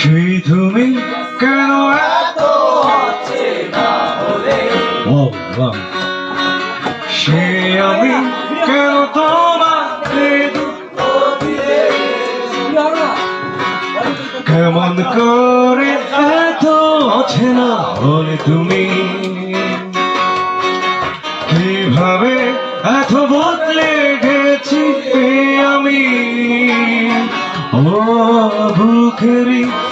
সেই তুমি কেন এত Wow, wow. সে আমি কেন তোমাকে কেমন করে এত অচেনা হলে তুমি? কীভাবে এত বদলে গেছি আমি? ও বুকেরই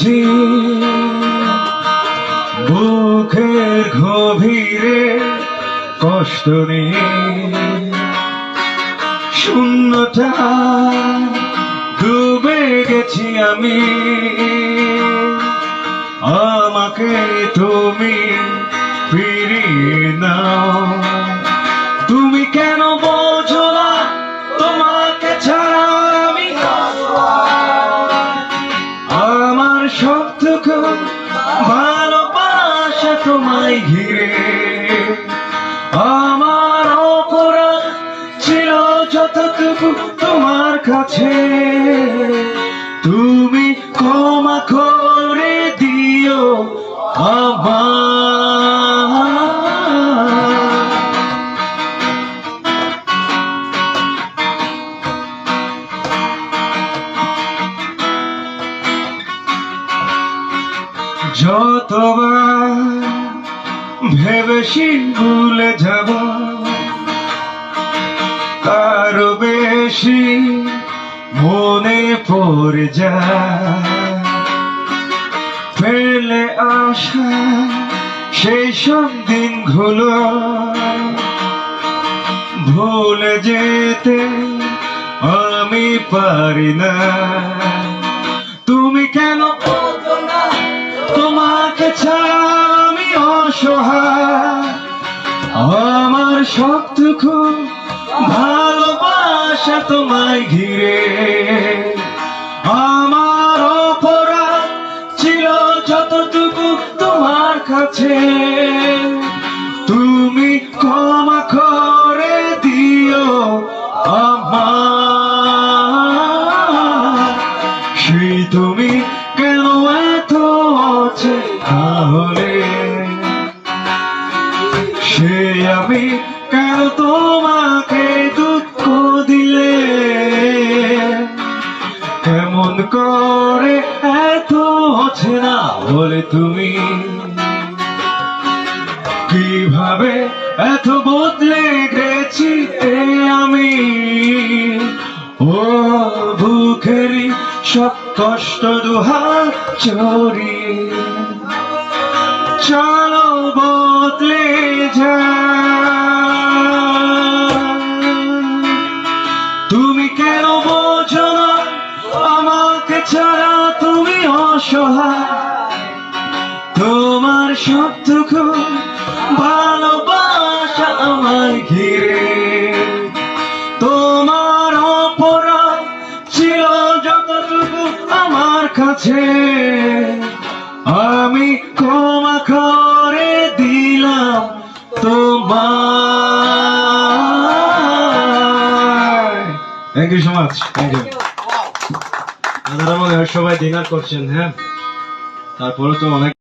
কেঁদেছি বুকের গভীরে কষ্ট নিয়ে শূন্যতা ডুবে গেছি আমি। আমাকে তুমি তোমায় ঘিরে। আমার অপরাধ ছিল যতটুকু তোমার কাছে। তুমি ক্ষমা করে দিও আমার যতবার ভেবেছি ভুলে যাব। আরও বেশি মনে পড়ে যায়। ফেলে আসা সেই সব দিনগুলো। ভুলে যেতে আমি পারি না। তুমি কেন ভালোবাসা তোমায় ঘিরে। আমার অপরাধ ছিল যতটুকু তোমার কাছে। তুমি ক্ষমা করে দিও আমার তুমি কেন এত আছে তাহলে সে আমি কেন তোমাকে করে এত আছে না বলে তুমি। কীভাবে এত বদলে গেছি আমি? ও বুকেরই সব কষ্ট দুহাত চরি চলো অসহায়, তোমার সবটুকু ভালোবাসা আমায় ঘিরে। তোমার অপরাধ ছিল যতটুকু আমার কাছে। আমি ক্ষমা করে দিলাম তোমার thank you so much thank you দাদারা মনে হয় সবাই ডিনার করছেন হ্যাঁ? তারপরে তো অনেক